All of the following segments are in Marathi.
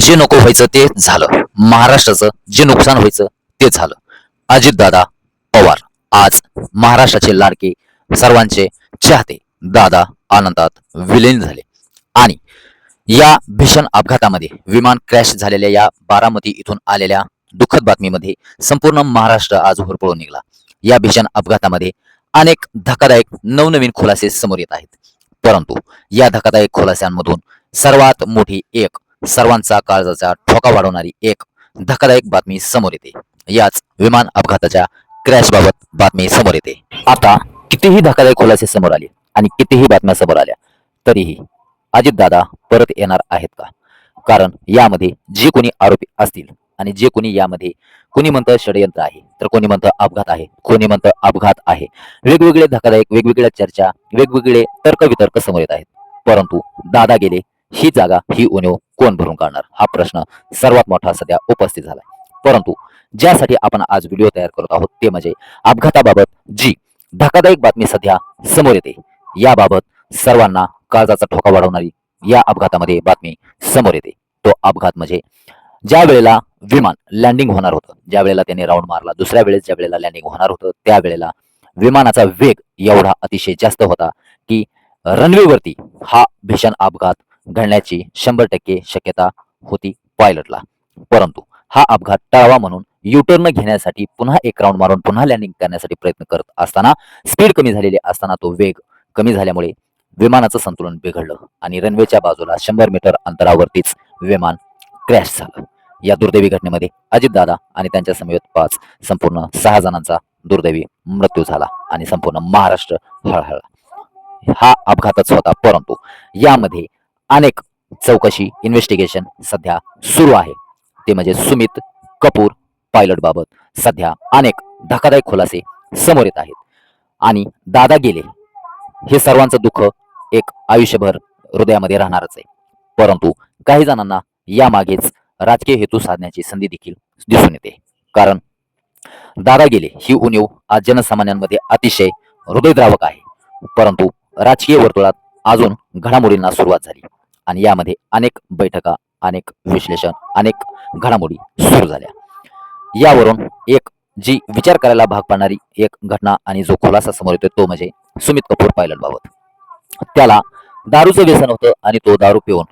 जे नको व्हायचं ते झालं. महाराष्ट्राचं जे नुकसान व्हायचं ते झालं. अजितदादा पवार आज महाराष्ट्राचे लाडके सर्वांचे चाहते. दादा आनंदात विलीन झाले. आणि या भीषण अपघातामध्ये विमान क्रॅश झालेल्या या बारामती इथून आलेल्या दुःखद बातमीमध्ये संपूर्ण महाराष्ट्र आज होरपळून निघाला. या भीषण अपघातामध्ये अनेक धक्कादायक नवनवीन खुलासे समोर येत आहेत. परंतु या धक्कादायक खुलास्यांमधून सर्वात मोठी एक सर्वांचा काळजाचा ठोका वाढवणारी एक धक्कादायक बातमी समोर येते. याच विमान अपघाताच्या क्रॅश बाबत बातमी समोर येते. आता कितीही धक्कादायक खुलासे समोर आले आणि कितीही बातम्या समोर आल्या तरीही अजितदादा परत येणार आहेत का? कारण यामध्ये जे कोणी आरोपी असतील आणि जे कोणी यामध्ये कोणी म्हणतं षडयंत्र आहे तर कोणी म्हणतं अपघात आहे कोणी म्हणतं अपघात आहे. वेगवेगळे धक्कादायक वेगवेगळ्या चर्चा वेगवेगळे तर्कवितर्क समोर येत आहेत. परंतु दादा गेले ही जागा ही उणीव कोण भरून काढणार? हा प्रश्न सर्वात मोठा सध्या उपस्थित झाला परंतु ज्यासाठी आपण आज व्हिडिओ तयार करत आहोत ते म्हणजे अपघाताबाबत जी धक्कादायक बातमी सध्या समोर येते याबाबत सर्वांना काळजाचा ठोका वाढवणारी या अपघातामध्ये बातमी समोर येते. तो अपघात म्हणजे ज्या वेळेला विमान लँडिंग होणार होतं ज्या वेळेला त्याने राऊंड मारला दुसऱ्या वेळेस ज्या वेळेला लँडिंग होणार होतं त्यावेळेला विमानाचा वेग एवढा अतिशय जास्त होता की रनवेवरती हा भीषण अपघात घडण्याची शंभर टक्के शक्यता होती पायलटला. परंतु हा अपघात टाळावा म्हणून युटर्न घेण्यासाठी पुन्हा एक राऊंड मारून पुन्हा लँडिंग करण्यासाठी प्रयत्न करत असताना स्पीड कमी झालेली असताना तो वेग कमी झाल्यामुळे विमानाचं संतुलन बिघडलं आणि रनवेच्या बाजूला शंभर मीटर अंतरावरतीच विमान क्रॅश झालं. या दुर्दैवी घटनेमध्ये अजितदादा आणि त्यांच्या समवेत पाच संपूर्ण सहा जणांचा दुर्दैवी मृत्यू झाला आणि संपूर्ण महाराष्ट्र हळहळला. हा अपघातच होता परंतु यामध्ये अनेक चौकशी इन्व्हेस्टिगेशन सध्या सुरू आहे. ते म्हणजे सुमित कपूर पायलट बाबत सध्या अनेक धक्कादायक खुलासे समोर येत आहेत. आणि दादा गेले हे सर्वांचं दुःख एक आयुष्यभर हृदयामध्ये राहणारच आहे. परंतु काही जणांना यामागेच राजकीय हेतू साधण्याची संधी देखील दिसून येते. कारण दादा गेले ही उणीव आज जनसामान्यांमध्ये अतिशय हृदयद्रावक आहे. परंतु राजकीय वर्तुळात अजून घडामोडींना सुरुवात झाली. आणि यामध्ये अनेक बैठका अनेक विश्लेषण अनेक घडामोडी सुरू झाल्या. यावरून एक जी विचार करायला भाग पाडणारी एक घटना आणि जो खुलासा समोर येतो तो म्हणजे सुमित कपूर पायलट बाबत. त्याला दारूचं व्यसन होतं आणि तो दारू पिऊन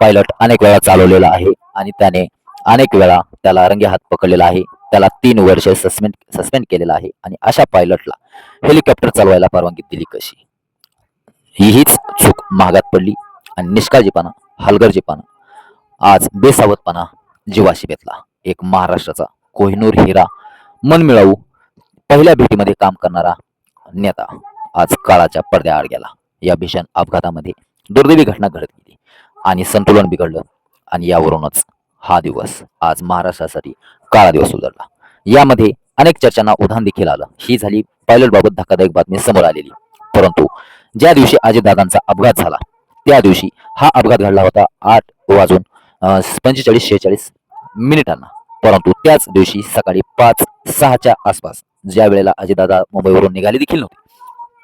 पायलट अनेक वेळा चालवलेला आहे आणि त्याने अनेक वेळा त्याला रंगे हात पकडलेला आहे त्याला तीन वर्ष सस्पेंड सस्पेंड केलेला आहे आणि अशा पायलटला हेलिकॉप्टर चालवायला परवानगी दिली कशी? हीच चूक महागात पडली. आणि निष्काळजीपणा हलगर्जीपणा आज बेसावतपणा जीवाशी बेतला. एक महाराष्ट्राचा कोहिनूर हिरा मन मिळवू पहिल्या भेटीमध्ये काम करणारा नेता आज काळाच्या पडद्याआड गेला. या भीषण अपघातामध्ये दुर्दैवी घटना घडत गेली आणि संतुलन बिघडलं आणि यावरूनच हा दिवस आज महाराष्ट्रासाठी काळा दिवस उजळला. यामध्ये अनेक चर्चांना उधाण देखील आलं. ही झाली पायलट बाबत धक्कादायक बातमी समोर आलेली. परंतु ज्या दिवशी अजितदादांचा अपघात झाला त्या दिवशी हा अपघात घडला होता आठ वाजून पंचेचाळीस शेहेचाळीस मिनिटांना. परंतु त्याच दिवशी सकाळी पाच सहाच्या आसपास ज्या वेळेला अजितदादा मुंबईवरून निघाले देखील नव्हते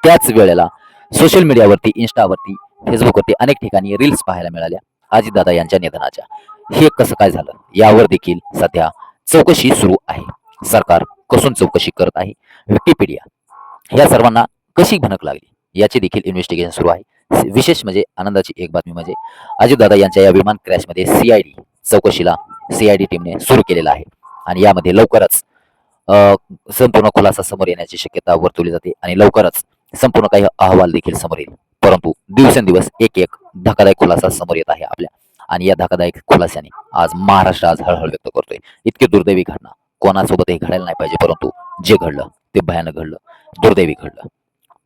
त्याच वेळेला सोशल मीडियावरती इन्स्टावरती फेसबुकवरती अनेक ठिकाणी रील्स पाहायला मिळाल्या. अजितदादा यांच्या निधनाच्या. हे कसं काय झालं? यावर देखील सध्या चौकशी सुरू आहे. सरकार कसून चौकशी करत आहे? विकिपीडिया या सर्वांना कशी भनक लागली? याची देखील इन्व्हेस्टिगेशन सुरू आहे. विशेष म्हणजे आनंदाची एक बातमी म्हणजे अजितदादा यांच्या या विमान क्रॅशमध्ये सीआयडी चौकशीला सीआयडी टीमने सुरू केलेला आहे. आणि यामध्ये लवकरच संपूर्ण खुलासा समोर येण्याची शक्यता वर्तवली जाते आणि लवकरच संपूर्ण काही अहवाल देखील समोर येईल. परंतु दिवसेंदिवस एक एक धक्कादायक खुलासा समोर येत आहे आपल्या. आणि या धकादायक खुलास्याने आज महाराष्ट्र आज हळहळ व्यक्त करतोय. इतकी दुर्दैवी घटना कोणासोबतही घडायला नाही पाहिजे परंतु जे घडलं ते भयानक घडलं. दुर्दैवी घडलं.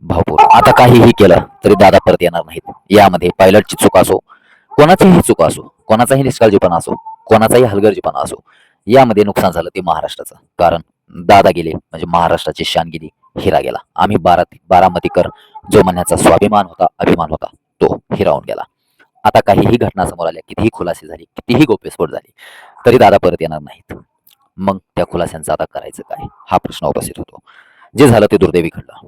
भावपूर आता काहीही केलं तरी दादा परत येणार नाहीत. यामध्ये पायलटची चूक असो कोणाचीही चूक असो कोणाचाही निष्काळजीपणा असो कोणाचाही हलगर्जीपणा असो यामध्ये नुकसान झालं ते महाराष्ट्राचं. कारण दादा गेले म्हणजे महाराष्ट्राची शान गेली हिरा गेला. आम्ही बारा बारामतीकर जो म्हणण्याचा स्वाभिमान होता अभिमान होता तो हिरावून गेला. आता काहीही घटना समोर आल्या कितीही खुलासे झाली कितीही गोप्यस्फोट झाली तरी दादा परत येणार नाहीत. मग त्या खुलास्यांचा आता करायचं काय? हा प्रश्न उपस्थित होतो. जे झालं ते दुर्दैवी घडलं.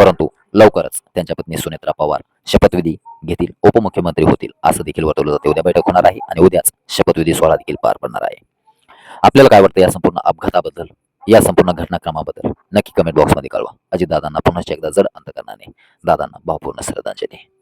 परंतु लवकरच त्यांच्या पत्नी सुनेत्रा पवार शपथविधी घेतील. उपमुख्यमंत्री होतील असं देखील वर्तवलं जाते. उद्या बैठक होणार आहे आणि उद्याच शपथविधी सोहळा देखील पार पडणार आहे. आपल्याला काय वाटतं या संपूर्ण अपघाताबद्दल? या संपूर्ण घटनाक्रमाबद्दल? नक्की कमेंट बॉक्समध्ये कळवा. अजितदादांना पुन्हा एकदा जड अंतकरणाने दादांना भावपूर्ण श्रद्धांजली.